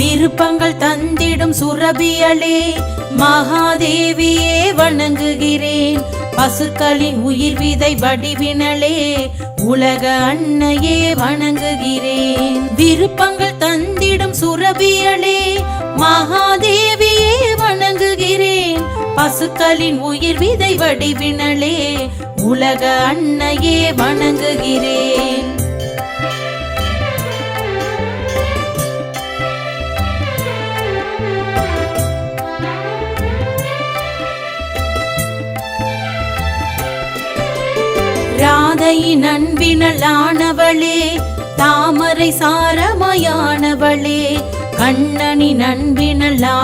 விருப்பங்கள் தந்திடும் சுரபியலே மகாதேவியே வணங்குகிறேன். பசுக்களின் உயிர் விதை வடிவினலே உலக அன்னையே வணங்குகிறேன். விருப்பங்கள் தந்திடும் சுரபியலே மகாதேவியே வணங்குகிறேன். பசுக்களின் உயிர் விதை வடிவினலே உலக அன்னையே வணங்குகிறேன். ராதையின் அன்பினலானவளே தாமரை சாரமாயானவளே கண்ணனின் அன்பினலா